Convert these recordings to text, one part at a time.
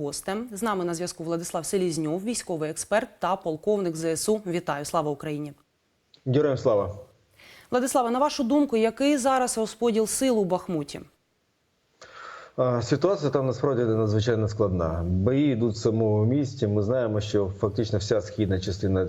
гостем. З нами на зв'язку Владислав Селізньов, військовий експерт та полковник ЗСУ. Вітаю, слава Україні! Героям слава! Владислава. на вашу думку, який зараз розподіл сил у Бахмуті? Ситуація там насправді надзвичайно складна. Бої йдуть в самому місті. Ми знаємо, що фактично вся східна частина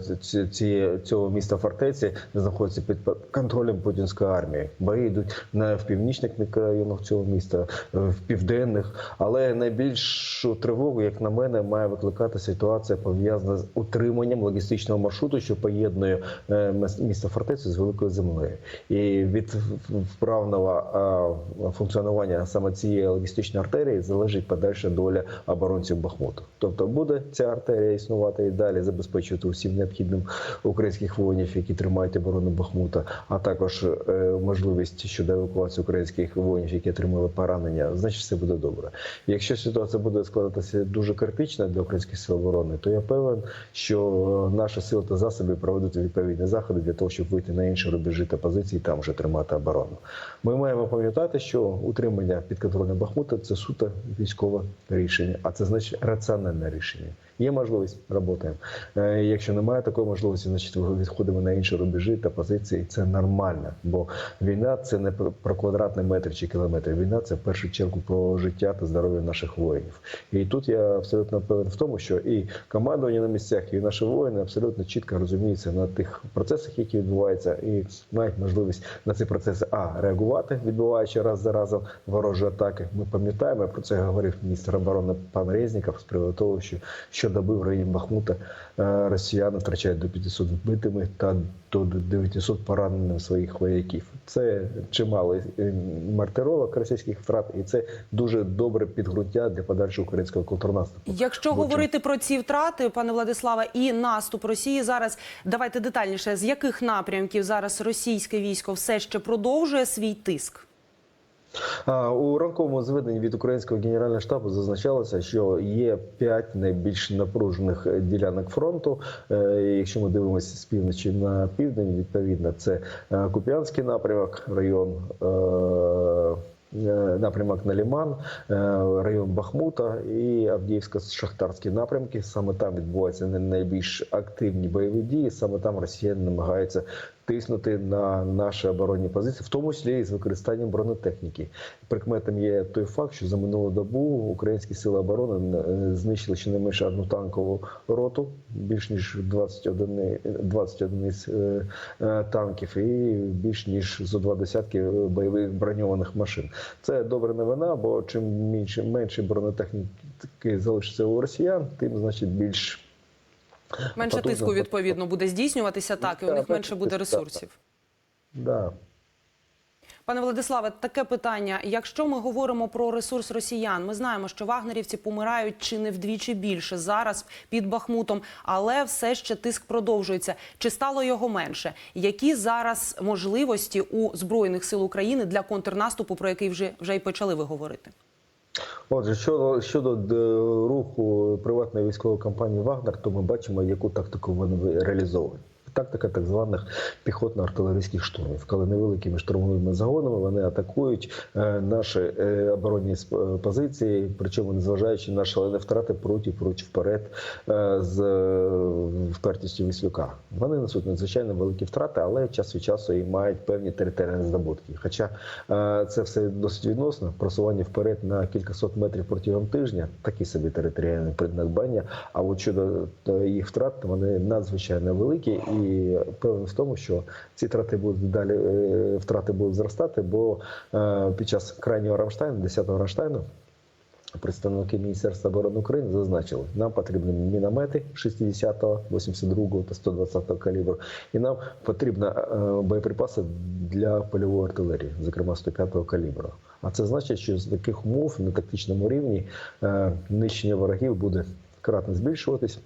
цього міста фортеці знаходиться під контролем путінської армії. Бої йдуть на в північних мікрорайонах цього міста, в південних. Але найбільшу тривогу, як на мене, має викликати ситуація пов'язана з утриманням логістичного маршруту, що поєднує е, місто фортецю з великою землею. І від вправного функціонування саме цієї логістичної артерії залежить подальша доля оборонців Бахмуту. Тобто буде ця артерія існувати і далі забезпечувати усім необхідним українських воїнів, які тримають оборону Бахмута, а також е, можливість щодо евакуації українських воїнів, які отримали поранення, значить все буде добре. Якщо ситуація буде складатися дуже критично для українських сил оборони, то я певен, що наші сили та засоби проведуть відповідні заходи для того, щоб вийти на інші рубежі та позиції, там вже тримати оборону. Ми маємо пам'ятати, що утримання під контролем Бахмута це суто військове рішення, а це значить раціональне рішення. Є можливість працюємо. Е, Якщо немає такої можливості, значить відходимо на інші рубежі та позиції. Це нормально, бо війна це не про про квадратний метр чи кілометр. Війна це в першу чергу про життя та здоров'я наших воїнів. І тут я абсолютно певен в тому, що і командування на місцях, і наші воїни абсолютно чітко розуміються на тих процесах, які відбуваються, і мають можливість на ці процеси а реагувати, відбуваючи раз за разом ворожі атаки. Ми пам'ятаємо про це говорив міністр оборони пан Резніков з приводу того, що щодоби в районі Бахмута е, росіяни втрачають до 500 вбитими та до 900 пораненими своїх вояків. Це чималий е, мартировок російських втрат, і це дуже добре підґрунтя для подальшого українського контрнаступу. Якщо Бо говорити про ці втрати, пане Владиславе, і наступ Росії зараз, давайте детальніше, з яких напрямків зараз російське військо все ще продовжує свій тиск? У ранковому зведенні від українського генерального штабу зазначалося, що є п'ять найбільш напружених ділянок фронту. Е, Якщо ми дивимося з півночі на південь, відповідно, це е, Куп'янський напрямок, район. е, Напрямок на Ліман, район Бахмута і Авдіївсько-Шахтарські напрямки. Саме там відбуваються найбільш активні бойові дії. Саме там росіяни намагаються тиснути на наші оборонні позиції, в тому числі і з використанням бронетехніки. Прикметом є той факт, що за минулу добу українські сили оборони е, знищили щонайменше одну танкову роту, більш ніж 21, 20 одиниць е, е, танків, і більш ніж зо два десятки бойових броньованих машин. Це добра новина, бо чим менше, менше бронетехніки залишиться у росіян, тим значить більш Менше потужно- тиску відповідно буде здійснюватися, так і у них менше буде ресурсів. да. Пане Владиславе, таке питання. Якщо ми говоримо про ресурс росіян, ми знаємо, що вагнерівці помирають чи не вдвічі більше зараз під Бахмутом, але все ще тиск продовжується. Чи стало його менше? Які зараз можливості у збройних сил України для контрнаступу, про який вже вже й почали ви говорити? Отже, щодо щодо руху приватної військової компанії Вагнер, то ми бачимо, яку тактику вони реалізовують. Тактика так званих піхотно-артилерійських штурмів, коли невеликими штурмовими загонами вони атакують е, наші е, оборонні сп- позиції, причому незважаючи на шалені втрати проти проти вперед е, з е, впертістю Віслюка. Вони несуть надзвичайно великі втрати, але час від часу і мають певні територіальні здобутки. Хоча е, це все досить відносно. Просування вперед на кількасот метрів протягом тижня такі собі територіальні преднадбання. А от щодо е, їх втрат, вони надзвичайно великі, і певен в тому, що ці втрати будуть далі е, втрати будуть зростати, бо е, під час крайнього Рамштайну, 10-го Рамштайну, Представники Міністерства оборони України зазначили, нам потрібні міномети 60-го, 82-го та 120-го калібру, і нам потрібні е, боєприпаси для польової артилерії, зокрема 105-го калібру. А це значить, що з таких умов на тактичному рівні нищення ворогів буде кратно збільшуватись.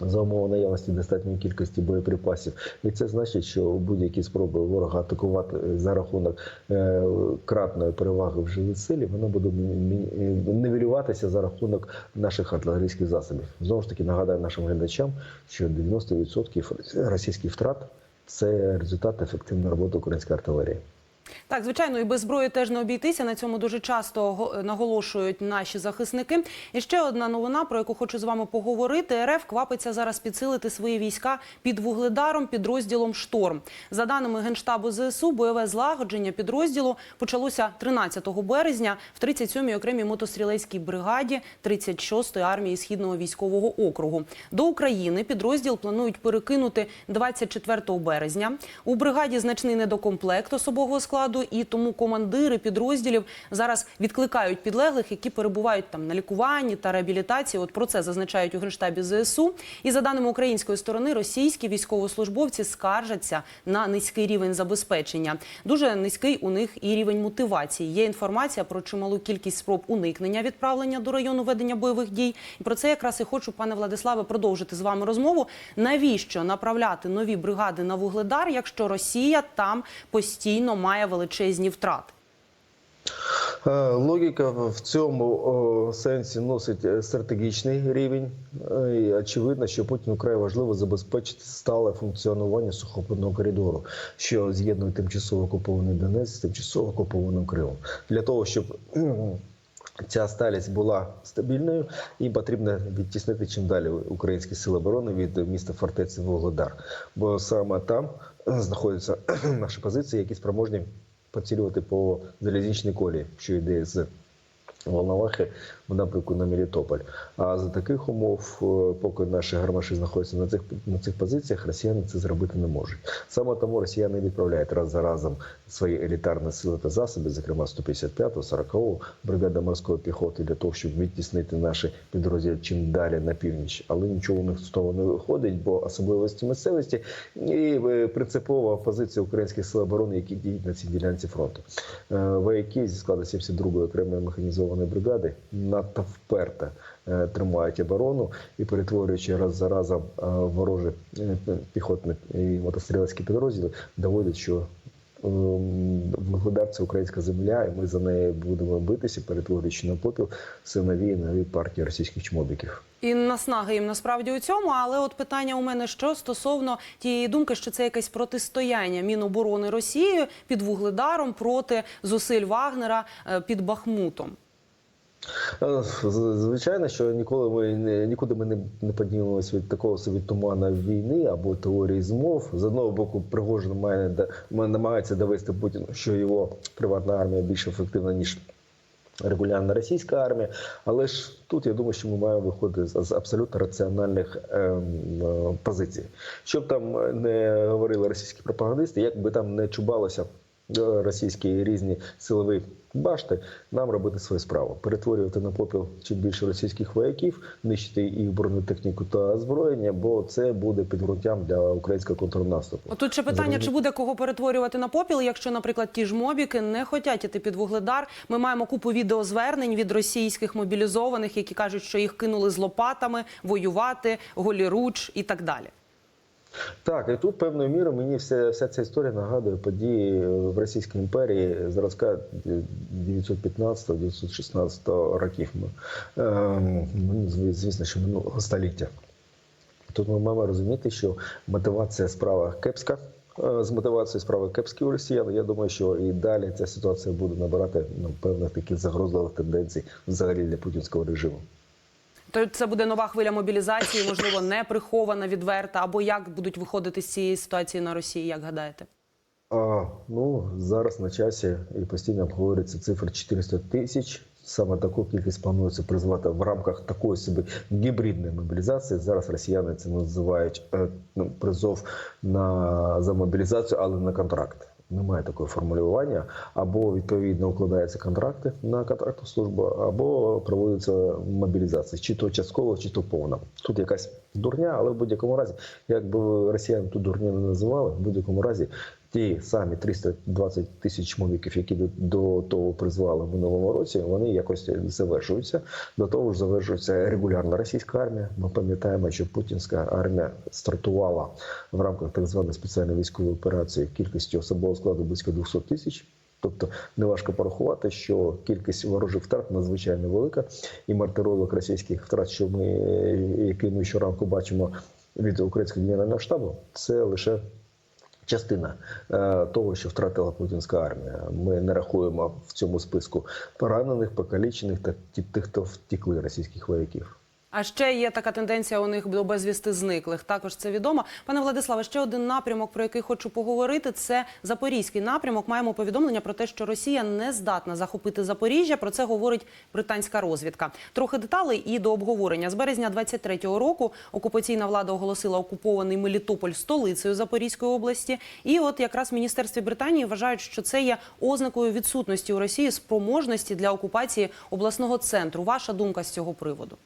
За умови наявності достатньої кількості боєприпасів, і це значить, що будь-які спроби ворога атакувати за рахунок е, кратної переваги в живій силі, воно буде мі- нівелюватися за рахунок наших артилерійських засобів. Знову ж таки нагадаю нашим глядачам, що 90% російських втрат це результат ефективної роботи української артилерії. Так, звичайно, і без зброї теж не обійтися. На цьому дуже часто го- наголошують наші захисники. І ще одна новина, про яку хочу з вами поговорити. РФ квапиться зараз підсилити свої війська під вугледаром підрозділом Шторм. За даними генштабу ЗСУ, бойове злагодження підрозділу почалося 13 березня в 37-й окремій мотострілецькій бригаді 36-ї армії східного військового округу. До України підрозділ планують перекинути 24 березня. У бригаді значний недокомплект особового складу, і тому командири підрозділів зараз відкликають підлеглих, які перебувають там на лікуванні та реабілітації. От про це зазначають у генштабі ЗСУ. І за даними української сторони, російські військовослужбовці скаржаться на низький рівень забезпечення. Дуже низький у них і рівень мотивації. Є інформація про чималу кількість спроб уникнення відправлення до району ведення бойових дій. І про це якраз і хочу, пане Владиславе, продовжити з вами розмову. Навіщо направляти нові бригади на вугледар, якщо Росія там постійно має величезні втрати? Е, Логіка в цьому сенсі носить е, стратегічний рівень. Е, І очевидно, що Путіну вкрай важливо забезпечити стале функціонування сухопутного коридору, що з'єднує тимчасово окупований Донець з тимчасово окупованим Кримом. Для того, щоб ця сталість була стабільною, їм потрібно відтіснити чим далі українські сили оборони від міста фортеці Вугледар. Бо саме там знаходяться наші позиції, які спроможні поцілювати по залізничній колії, що йде з Волновахи в напрямку на Мелітополь. А за таких умов, е, поки наші гармаші знаходяться на цих на цих позиціях, росіяни це зробити не можуть. Саме тому росіяни відправляють раз за разом свої елітарні сили та засоби, зокрема 155-ту, 40-ту бригаду морської піхоти, для того, щоб відтіснити наші підрозділи чим далі на північ. Але нічого у них з того не виходить, бо особливості місцевості і е, принципова позиція українських сил оборони, які діють на цій ділянці фронту. Е, Вояки зі складу 72-ї окремої механізованої бригади надто вперто е, тримають оборону і перетворюючи раз за разом е, ворожі е, піхотні і мотострілецькі підрозділи, доводять, що Вугледар це українська земля, і ми за неї будемо битися, перетворюючи на попіл все нові і нові партії російських чмобіків. І наснаги їм насправді у цьому. Але от питання у мене що стосовно тієї думки, що це якесь протистояння Міноборони Росії під вугледаром проти зусиль Вагнера під Бахмутом. Е, Звичайно, що ніколи ми не нікуди ми не, не поділимося від такого собі тумана війни або теорії змов. З одного боку, Пригожин має намагається довести Путіну, що його приватна армія більш ефективна ніж. Регулярна російська армія, але ж тут я думаю, що ми маємо виходити з, абсолютно раціональних ем, е, позицій. Щоб там не говорили російські пропагандисти, як би там не чубалося російські різні силові башти, нам робити свою справу, перетворювати на попіл чим більше російських вояків, нищити їх бронетехніку та озброєння, бо це буде підґрунтям для українського контрнаступу. Отут ще питання, Зрозуміло. чи буде кого перетворювати на попіл, якщо, наприклад, ті ж мобіки не хочуть іти під вугледар. Ми маємо купу відеозвернень від російських мобілізованих, які кажуть, що їх кинули з лопатами воювати, голіруч і так далі. Так, і тут певною мірою мені вся, вся ця історія нагадує події в Російській імперії зразка 915-916 років. Ем, ну, звісно, що минулого століття. Тут ми маємо розуміти, що мотивація справа кепська. Е, З мотивацією справи кепські у росіян. Я думаю, що і далі ця ситуація буде набирати ну, певних таких загрозливих тенденцій взагалі для путінського режиму. То це буде нова хвиля мобілізації, можливо, не прихована, відверта, або як будуть виходити з цієї ситуації на Росії, як гадаєте? А, ну зараз на часі і постійно обговорюється цифра 400 тисяч. Саме таку кількість планується призвати в рамках такої собі гібридної мобілізації. Зараз росіяни це називають е, ну, призов на за мобілізацію, але на контракт. Немає такого формулювання. Або відповідно укладаються контракти на контрактну службу, або проводиться мобілізація, чи то частково, чи то повна. Тут якась дурня, але в будь-якому разі, як би росіяни ту дурню не називали, в будь-якому разі ті самі 320 тисяч мовіків, які до, того призвали в минулому році, вони якось завершуються. До того ж, завершується регулярна російська армія. Ми пам'ятаємо, що путінська армія стартувала в рамках так званої спеціальної військової операції кількістю особового складу близько 200 тисяч. Тобто неважко порахувати, що кількість ворожих втрат надзвичайно велика, і мартиролог російських втрат, що ми який ми щоранку бачимо від українського генерального штабу, це лише частина е, того, що втратила путінська армія. Ми не рахуємо в цьому списку поранених, покалічених та тих, хто втікли російських вояків. А ще є така тенденція у них до безвісти зниклих. Також це відомо. Пане Владиславе, ще один напрямок, про який хочу поговорити, це запорізький напрямок. Маємо повідомлення про те, що Росія не здатна захопити Запоріжжя. Про це говорить британська розвідка. Трохи деталей і до обговорення. З березня 23-го року окупаційна влада оголосила окупований Мелітополь столицею Запорізької області. І от якраз в міністерстві Британії вважають, що це є ознакою відсутності у Росії спроможності для окупації обласного центру. Ваша думка з цього приводу?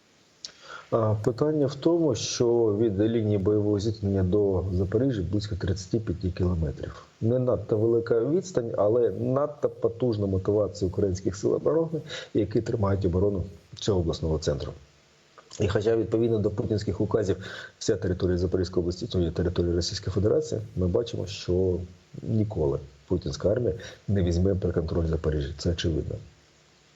Питання в тому, що від лінії бойового зіткнення до Запоріжжя близько 35 кілометрів. Не надто велика відстань, але надто потужна мотивація українських сил оборони, які тримають оборону цього обласного центру. І хоча відповідно до путінських указів вся територія Запорізької області то є територія Російської Федерації, ми бачимо, що ніколи путінська армія не візьме під контроль Запоріжжя. Це очевидно.